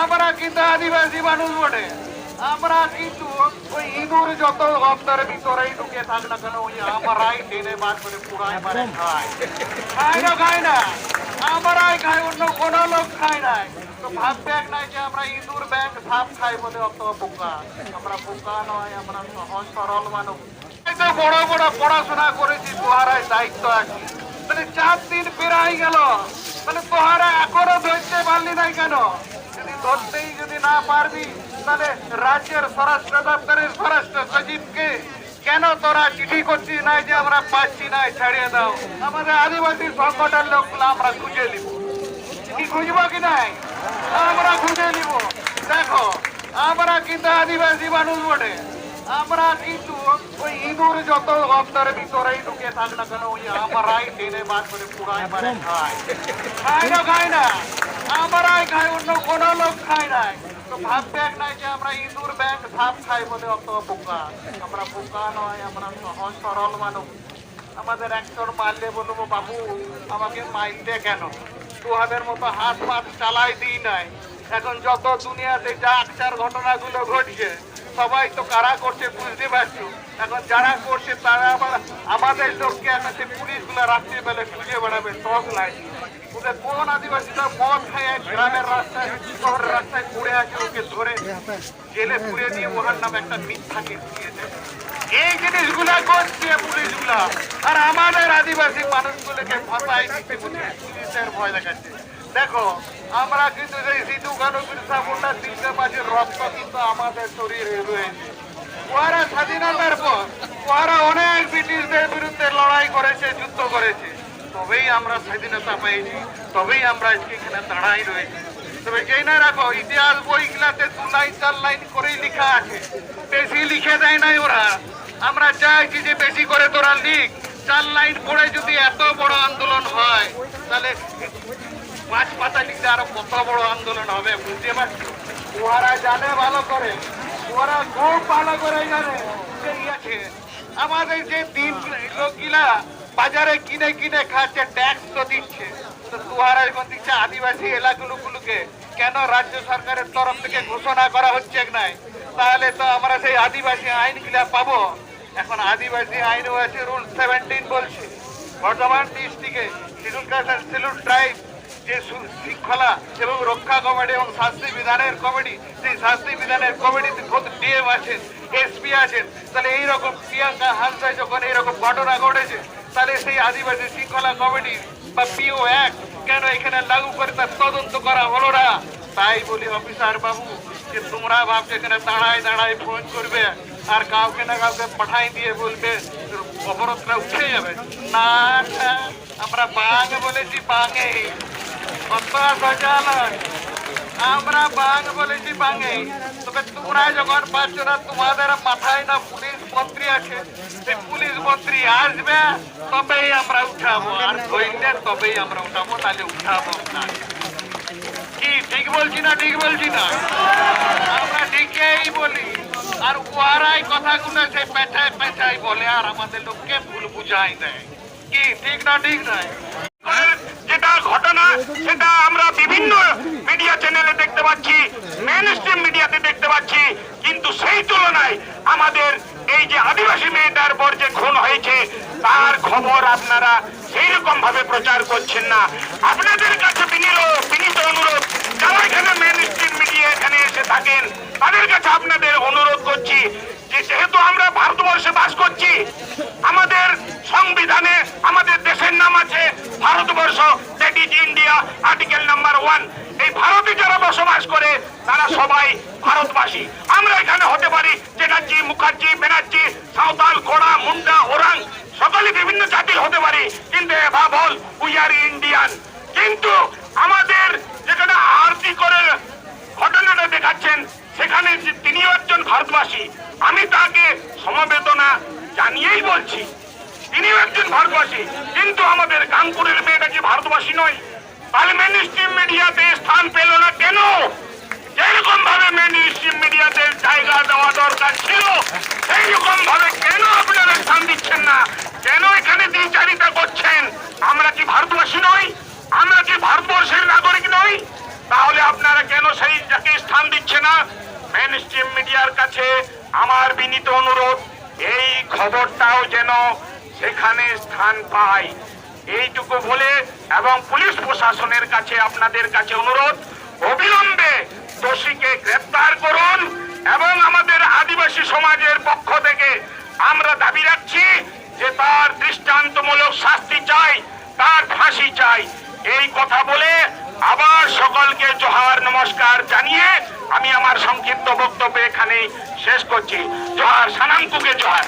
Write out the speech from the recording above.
আমরা কিন্তু আদিবাসী মানুষ বটে। আমরা কিন্তু ওই ইঁদুর যত গপ্তার ভিতরেই ঢুকে থাক না কেন ওই আমরাই টেনে বার করে পুরাই মারে খাই। খাই না খাই না। আমরাই খাই অন্য কোনো লোক খায় নাই। তো ভাববে নাই যে আমরা ইঁদুর ব্যাংক সাপ খাই বলে অত বোকা। আমরা বোকা নয় আমরা সহজ সরল মানুষ। বড় বড় পড়াশোনা করেছি তোহারাই দায়িত্ব আছে। মানে চার দিন পেরাই গেল। মানে তোহারা এখনও ধরতে পারলি নাই কেন? ধরতেই যদি না পারবি, তাহলে রাজ্যের স্বরাষ্ট্র দপ্তরের স্বরাষ্ট্র সচিবকে কেন তোরা চিঠি করছিস নাই যে আমরা পাচ্ছি নাই, ছাড়িয়ে দাও? আমাদের আদিবাসী সংগঠন লোকগুলো আমরা খুঁজে নিব। কি খুঁজবো কি নাই? আমরা খুঁজে নিব। দেখো, আমরা কিন্তু আদিবাসী মানুষ বটে। আমরা কিন্তু ওই ইঁদুর যত গপ্তার ভিতরেই ঢুকে থাক না কেন, ওই আমরাই টেনে বার করে পুরাই মারে খাই। খাই না খাই না। খাই অন্য কোনো লোক খায় নাই। তো ভাববে নাই যে আমরা ইঁদুর সাপ খাই বলে অত বোকা। আমরা বোকা নয়, আমরা সহজ সরল মানুষ। আমাদের একজন বলব, বাবু, আমাকে কেন? মতো হাত পাত দিই নাই। এখন যত দুনিয়াতে যা আকচার ঘটনাগুলো ঘটছে, সবাই তো কারা করছে বুঝতে পারছ? এখন যারা করছে তারা আবার আমাদের লোককে সে পুলিশগুলো রাত্রিবেলা খুঁজে বেড়াবে টক ওদের কোন আদিবাসীরা মদ খায় গ্রামের রাস্তায় শহরের রাস্তায় পড়ে আছে ওকে ধরে। জেলে পুড়ে দিয়ে ওহার নামে একটা মিথ্যা এই জিনিসগুলা করছে আর আমাদের আদিবাসী মানুষগুলোকে ফাঁসাই দিতে বলছে। পুলিশের ভয় দেখাচ্ছে। দেখো, আমরা কিন্তু সেই সিধু কানু বিরসা মুন্ডা তিনটে মাঝের রক্ত কিন্তু আমাদের শরীরে রয়েছে। ওরা স্বাধীনতার পর ওরা অনেক ব্রিটিশদের বিরুদ্ধে লড়াই করেছে, যুদ্ধ করেছে। তবেই আমরা স্বাধীনতা পেয়েছি তবেই আমরা আজকে এখানে দাঁড়াই রয়েছি। তবে যেই না রাখো, ইতিহাস বইগুলাতে দু লাইন চার লাইন করেই লেখা আছে। বেশি লিখে দেয় নাই ওরা। আমরা চাইছি যে বেশি করে তোরা লিখ। চার লাইন পড়ে যদি এত বড় আন্দোলন হয়, তাহলে পাঁচ পাতা লিখতে আরও কত বড় আন্দোলন হবে বুঝতে পারছি? ওরা জানে ভালো করে, ওরা খুব ভালো করে জানে। আছে। আমাদের যে দিন, লোকগুলা বাজারে কিনে কিনে খাচ্ছে ট্যাক্স তো দিচ্ছে। তো তুহারা এখন দিচ্ছে আদিবাসী এলাকাগুলোকে কেন রাজ্য সরকারের তরফ থেকে ঘোষণা করা হচ্ছে নাই? তাহলে তো আমরা সেই আদিবাসী আইনগুলা পাবো। এখন আদিবাসী আইন হয়েছে রুল সেভেন্টিন বলছে। বর্ধমান ডিস্ট্রিক্টে শিডিউল কাস্ট শিডিউল ট্রাইব যে শৃঙ্খলা এবং রক্ষা কমিটি এবং শাস্তি বিধানের কমিটি, সেই শাস্তি বিধানের কমিটিতে খোদ ডিএম আছেন, এসপি আছেন, তাহলে এইরকম প্রিয়াঙ্কা হাসদায় যখন এইরকম ঘটনা ঘটেছে, তাহলে সেই আদিবাসী শৃঙ্খলা কমিটি বা পিও এক কেন এখানে লাগু করে তার তদন্ত করা হলো না? তাই বলি, অফিসার বাবু, যে তোমরা ভাবছ এখানে দাঁড়ায় দাঁড়ায় ফোন করবে, আর কাউকে না কাউকে পাঠাই দিয়ে বলবে, অবরোধটা উঠে যাবে। না আমরা বাঙ বলেছি বাঙে আমরা বাং বলেছি বাঙে তবে তোমরা যখন পাচ্ছ না, তোমাদের মাথায় না পুলিশ মন্ত্রী আছে। সেই পুলিশ মন্ত্রী আসবে, তবেই আমরা উঠাবো। আর ধরলে তবেই আমরা উঠাবো তাহলে উঠাবো না। কি, ঠিক বলছি না, ঠিক বলছি না? আমরা ঠিকই বলি। আর ওয়ারাই কথাগুলো সেই পেছায় পেছায় বলে, আর আমাদের লোককে ভুল বুঝাই দেয়। কি, ঠিক না, ঠিক নয়? যেটা ঘটনা সেটা আমরা বিভিন্ন মিডিয়া চ্যানেলে দেখতে পাচ্ছি মেন স্ট্রিম মিডিয়াতে দেখতে পাচ্ছি কিন্তু তুলনায় আমাদের এই যে আদিবাসী মেয়েটার পর যে খুন হয়েছে, তার খবর আপনারা সেই রকম ভাবে প্রচার করছেন না। আপনাদের কাছে বিনীত অনুরোধ, যারা এখানে মেন স্ট্রিম মিডিয়া এখানে এসে থাকেন, তাদের কাছে আপনাদের অনুরোধ করছি যে যেহেতু আমরা ভারতবর্ষে বাস করছি, আমাদের সংবিধানে আমাদের দেশের নাম আছে Bharatvarsha that is India article number one এই ভারতে যারা বসবাস করে, তারা সবাই ভারতবাসী। আমরা এখানে হতে পারি চ্যাটার্জি মুখার্জি, ব্যানার্জি, সাঁওতাল কোড়া মুন্ডা, ওরাং, সকলে বিভিন্ন জাতির হতে পারি। কিন্তু এভা বল উই আর ইন্ডিয়ান কিন্তু আমাদের যেখানে আরতি করে ঘটনাটা দেখাচ্ছেন, সেখানে তিনিও একজন ভারতবাসী। আমি তাকে সমবেদনা জানিয়েই বলছি, তিনিও একজন ভারতবাসী। কিন্তু আমাদের কানপুরের মেয়েটা কি ভারতবাসী নয়? স্ট্রিম মিডিয়াতে স্থান পেল না এইরকম ভাবে কেন আপনারা স্থান দিচ্ছেন না? কেন এখানে দিন চারিতা করছেন? আমরা কি ভারতবাসী নই? আমরা কি ভারতবর্ষের নাগরিক নই? তাহলে আপনারা কেন সেই যাকে স্থান দিচ্ছে না? মেন স্ট্রিম মিডিয়ার কাছে আমার বিনীত অনুরোধ, এই খবরটাও যেন সেখানে স্থান পায়। এইটুকু বলে এবং পুলিশ প্রশাসনের কাছে আপনাদের কাছে অনুরোধ, অবিলম্বে দোষীকে গ্রেপ্তার করুন। এবং আমাদের আদিবাসী সমাজের পক্ষ থেকে আমরা দাবি রাখছি যে তার দৃষ্টান্তমূলক শাস্তি চাই, তার ফাঁসি চাই। এই কথা বলে আবার সকলকে জোহার নমস্কার জানিয়ে আমি আমার সংক্ষিপ্ত বক্তব্য এখানে শেষ করছি। জোহার সানাঙ্কুকে জোহার।